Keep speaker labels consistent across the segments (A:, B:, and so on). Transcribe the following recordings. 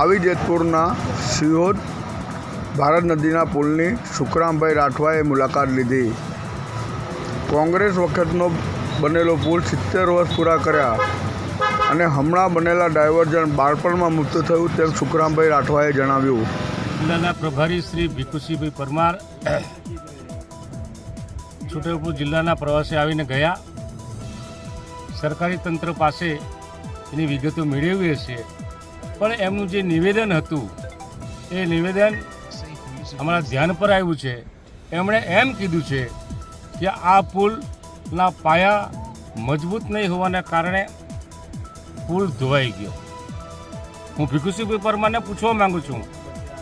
A: ભાવી જેતપુરના સિહોદ ભારત નદીના પુલની સુખરામભાઈ રાઠવાએ મુલાકાત લીધી. કોંગ્રેસ વખતનો બનેલો પુલ સિત્તેર વર્ષ પૂરા કર્યા અને હમણાં બનેલા ડાયવર્જન બાળપણમાં મુક્ત થયું તેમ સુખરામભાઈ રાઠવાએ જણાવ્યું.
B: જિલ્લાના પ્રભારી શ્રી ભીખુસિંહભાઈ પરમાર છોટાઉદેપુર જિલ્લાના પ્રવાસે આવીને ગયા. સરકારી તંત્ર પાસે એની વિગતો મેળવી હશે પણ એમનું જે નિવેદન હતું, એ નિવેદન અમારા ધ્યાન પર આવ્યું છે. એમણે એમ કીધું છે કે આ પુલના પાયા મજબૂત નહીં હોવાના કારણે પુલ ધોવાઈ ગયો. હું ભીખુસિંહભાઈ પરમારને પૂછવા માંગુ છું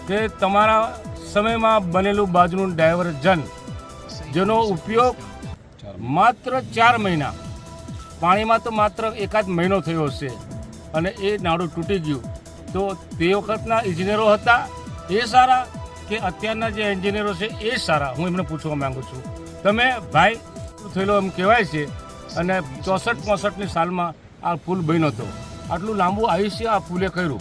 B: કે તમારા સમયમાં બનેલું બાજુનું ડાયવર્જન જેનો ઉપયોગ માત્ર ચાર મહિના, પાણીમાં તો માત્ર એકાદ મહિનો થયો હશે અને એ નાડું તૂટી ગયું. તો તે વખતના ઇજનેરો હતા. એ સારા કે અત્યારના જે એન્જિનિયરો છે, એ સારા. હું એમને પૂછવા માંગુ છું. તમે ભાઈ થયેલો એમ કહેવાય છે? અને ચોસઠ પોસઠની સાલમાં આ પુલ બન્યો હતો. આટલું લાંબુ આયુષ્ય આ પુલે કર્યું.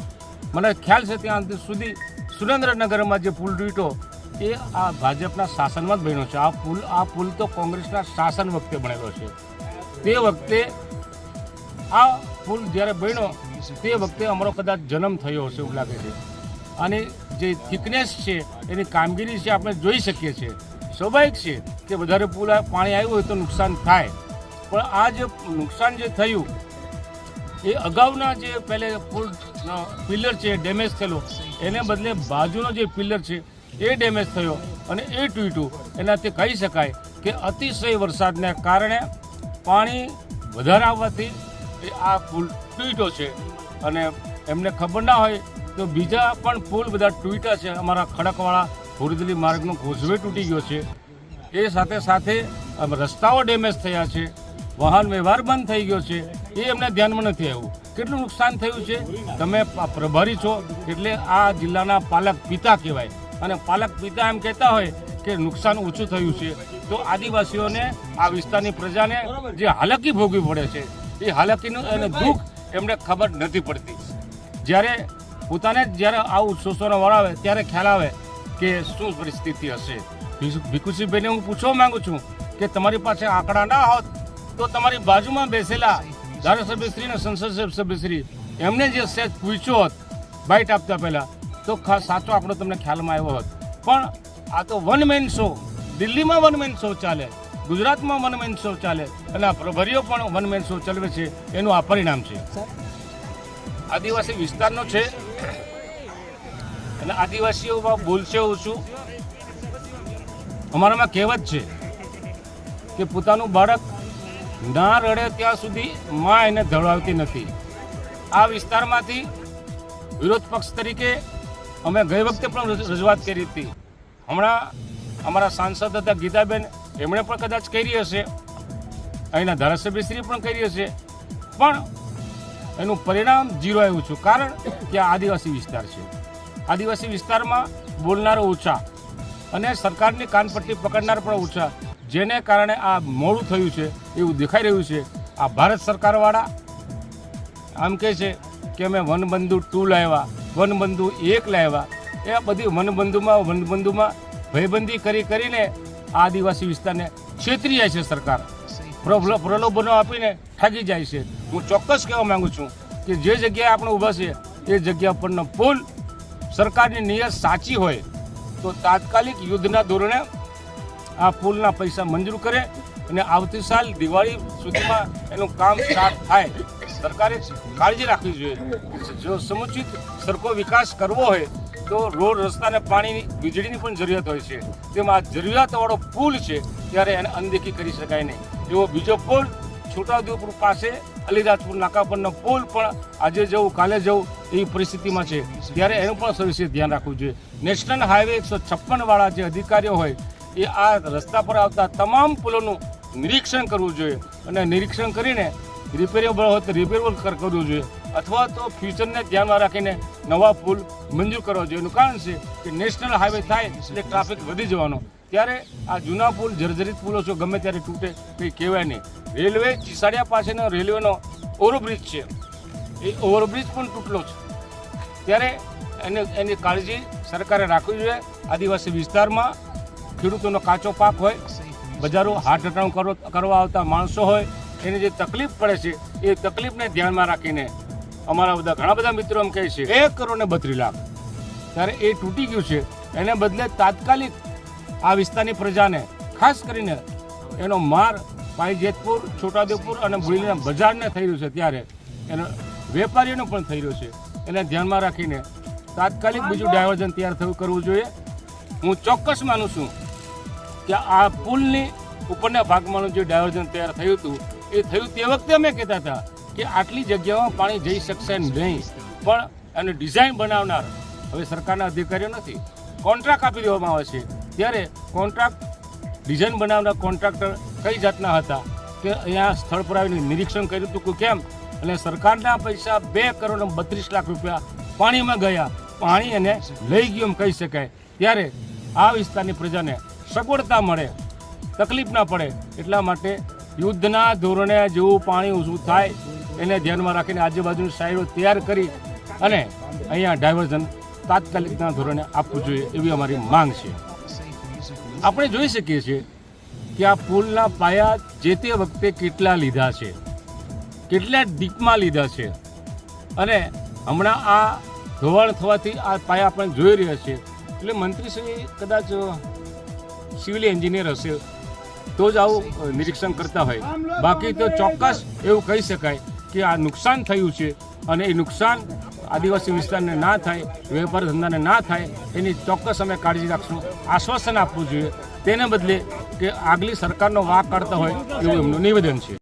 B: મને ખ્યાલ છે ત્યાં સુધી સુરેન્દ્રનગરમાં જે પુલ તૂટ્યો, એ આ ભાજપના શાસનમાં જ બન્યો છે. આ પુલ આ પુલ તો કોંગ્રેસના શાસન વખતે બનેલો છે. તે વખતે આ પુલ જ્યારે બન્યો તે વખતે અમારો કદાચ જન્મ થયો હશે એવું લાગે છે. અને જે થિકનેસ છે, એની કામગીરી છે આપણે જોઈ શકીએ છીએ. સ્વાભાવિક છે કે વધારે પુલ આ- પાણી આવ્યું હોય તો નુકસાન થાય. પણ આ જે નુકસાન જે થયું, એ અગાઉના જે પહેલે પુલ પિલ્લર છે ડેમેજ થયેલો. એને બદલે બાજુનો જે પિલર છે, એ ડેમેજ થયો. અને એ તૂટ્યું. એનાથી કહી શકાય કે અતિશય વરસાદને કારણે પાણી વધારે આવવાથી આ પુલ તૂટ્યો છે. અને એમને ખબર ના હોય તો બીજા પણ પુલ બધા તૂટ્યા છે. અમારા ખડકવાળા ભુરદલી માર્ગનો ગોઝવે તૂટી ગયો છે. એ સાથે સાથે રસ્તાઓ ડેમેજ થયા છે. વાહન વ્યવહાર બંધ થઈ ગયો છે. એ એમને ધ્યાનમાં નથી આવ્યું. કેટલું નુકસાન થયું છે? તમે પ્રભારી છો એટલે આ જિલ્લાના પાલક પિતા કહેવાય. અને પાલક પિતા એમ કહેતા હોય કે નુકસાન ઓછું થયું છે. તો આદિવાસીઓને આ વિસ્તારની પ્રજાને જે હાલાકી ભોગવી પડે છે, એ હાલાકીનું અને દુઃખ એમને ખબર નથી પડતી. જ્યારે પોતાને જ્યારે આવું શોષણ વળાવે ત્યારે ખ્યાલ આવે કે શું પરિસ્થિતિ હશે. ભીખુ- ભીખુસિંહભાઈને હું પૂછવા માંગુ છું કે તમારી પાસે આંકડા ના હોત, તો તમારી બાજુમાં બેસેલા ધારાસભ્યશ્રી અને સંસદ સભ્યશ્રી એમને જે સેજ પૂછ્યો હોત બાઇટ આપતા પહેલા, તો સાચો આંકડો તમને ખ્યાલમાં આવ્યો હોત. પણ આ તો વન મેન શો દિલ્હીમાં વન મેન શો ચાલે. ગુજરાતમાં વન મેન શો ચાલે અને આ પ્રભારીઓ પણ વન મેન શો ચલાવે છે, એનું આ પરિણામ છે. આદિવાસી વિસ્તારનો છે. અને આદિવાસીઓમાં બોલશે ઓછું અમારામાં કહેવત છે કે પોતાનું બાળક ના રડે ત્યાં સુધી માં એને ધડાવતી નથી. આ વિસ્તારમાંથી વિરોધ પક્ષ તરીકે અમે ગઈ વખતે પણ રજૂઆત કરી હતી. હમણાં અમારા સાંસદ હતા ગીતાબેન એમણે પણ કદાચ કરી હશે. અહીંના ધારાસભ્યશ્રીએ પણ કરી હશે. પણ એનું પરિણામ જીરો આવ્યું છું. કારણ કે આદિવાસી વિસ્તાર છે. આદિવાસી વિસ્તારમાં બોલનારો ઓછા અને સરકારની કાનપટ્ટી પકડનાર પણ ઓછા જેને કારણે આ મોડું થયું છે, એવું દેખાઈ રહ્યું છે. આ ભારત સરકારવાળા આમ કહે છે કે અમે વનબંધુ ટુ લાવ્યા, વનબંધુ એક લાવ્યા. એ બધી વનબંધુમાં વનબંધુમાં ભયબંધી કરી કરીને આદિવાસી વિસ્તારને છેતરી જાય છે સરકાર. પ્રલો- પ્રલોભનો આપીને ઠગી જાય છે. હું ચોક્કસ કહેવા માંગુ છું કે જે જગ્યાએ આપણે ઊભા છે એ જગ્યા પરનો પુલ સરકારની નિયત સાચી હોય તો તાત્કાલિક યુદ્ધના ધોરણે આ પુલના પૈસા મંજૂર કરે અને આવતી સાલ દિવાળી સુધીમાં એનું કામ સ્ટાર્ટ થાય. સરકારે કાળજી રાખવી જોઈએ. જો સમુચિત સરખો વિકાસ કરવો હોય તો રોડ રસ્તાને પાણીની વીજળીની પણ જરૂરિયાત હોય છે. તેમાં જરૂરિયાતવાળો પુલ છે, ત્યારે એને અનદેખી કરી શકાય નહીં. એવો બીજો પુલ છોટાઉદેપુર પાસે અલીરાજપુર નાકા પરનો પુલ પણ આજે જવું, કાલે જવું એવી પરિસ્થિતિમાં છે. ત્યારે એનું પણ સવિશેષ ધ્યાન રાખવું જોઈએ. નેશનલ હાઈવે એકસો છપ્પનવાળા જે અધિકારીઓ હોય, એ આ રસ્તા પર આવતા તમામ પુલોનું નિરીક્ષણ કરવું જોઈએ. અને નિરીક્ષણ કરીને રિપેરેબલ હોય તો રિપેરેબલ કરવું જોઈએ. અથવા તો ફ્યુચરને ધ્યાનમાં રાખીને નવા પુલ મંજૂર કરવો જોઈએ. એનું કારણ છે કે નેશનલ હાઈવે થાય એટલે ટ્રાફિક વધી જવાનો. ત્યારે આ જૂના પુલ જર્જરિત પુલો છો, ગમે ત્યારે તૂટે કંઈ કહેવાય નહીં. રેલવે ચીસાડિયા પાસેનો રેલવેનો ઓવરબ્રિજ છે. એ ઓવરબ્રિજ પણ તૂટલો છે. ત્યારે એને એની કાળજી સરકારે રાખવી જોઈએ. આદિવાસી વિસ્તારમાં ખેડૂતોનો કાચો પાક હોય, બજારો હાર્ટ કરો કરવા આવતા માણસો હોય એની જે તકલીફ પડે છે, એ તકલીફને ધ્યાનમાં રાખીને અમારા બધા ઘણા બધા મિત્રો એમ કહે છે, એક કરોડ ને બત્રીસ લાખ. ત્યારે એ તૂટી ગયું છે, એને બદલે તાત્કાલિક આ વિસ્તારની પ્રજાને, ખાસ કરીને એનો માર પાઈજેતપુર છોટાદેવપુર અને બોરીના બજારને થઈ રહ્યું છે ત્યારે. એનો વેપારીઓનો પણ થઈ રહ્યો છે. એને ધ્યાનમાં રાખીને તાત્કાલિક બીજું ડાયવર્ઝન તૈયાર થયું કરવું જોઈએ. હું ચોક્કસ માનું છું કે આ પુલની ઉપરના ભાગમાંનું જે ડાયવર્ઝન તૈયાર થયું હતું એ થયું તે વખતે અમે કહેતા હતા કે આટલી જગ્યામાં પાણી જઈ શકશે નહીં. પણ અને ડિઝાઇન બનાવનાર, હવે સરકારના અધિકારીઓ નથી કોન્ટ્રાક્ટ આપી દેવામાં આવે છે. ત્યારે કોન્ટ્રાક્ટ ડિઝાઇન બનાવનાર કોન્ટ્રાક્ટર કઈ જાતના હતા કે અહીંયા સ્થળ પર આવીને નિરીક્ષણ કર્યું હતું કે કેમ? અને સરકારના પૈસા બે કરોડ બત્રીસ લાખ રૂપિયા પાણીમાં ગયા. પાણી એને લઈ ગયું એમ કહી શકાય. ત્યારે આ વિસ્તારની પ્રજાને સગવડતા મળે, તકલીફ ના પડે એટલા માટે યુદ્ધના ધોરણે જેવું પાણી ઊંચું થાય, એને ધ્યાનમાં રાખીને આજુબાજુની સાઈડો તૈયાર કરી અને અહીંયા ડાયવર્ઝન તાત્કાલિકના ધોરણે આપવું જોઈએ એવી અમારી માંગ છે. આપણે જોઈ શકીએ છીએ કે આ પુલના પાયા જે તે વખતે કેટલા લીધા છે, કેટલા ડીપમાં લીધા છે અને હમણાં આ ધોવાણ થવાથી આ પાયા આપણે જોઈ રહ્યા છે. એટલે મંત્રીશ્રી કદાચ સિવિલ એન્જિનિયર હશે તો જ આવું નિરીક્ષણ કરતા હોય. બાકી તો ચોક્કસ એવું કહી શકાય કે આ નુકસાન થયું છે અને એ નુકસાન આદિવાસી વિસ્તારને ના થાય, વેપાર ધંધાને ના થાય, એની ચોક્કસ અમે કાળજી રાખશું, આશ્વાસન આપવું જોઈએ. તેને બદલે કે આગલી સરકારનો વાક કાઢતા હોય એવું એમનું નિવેદન છે.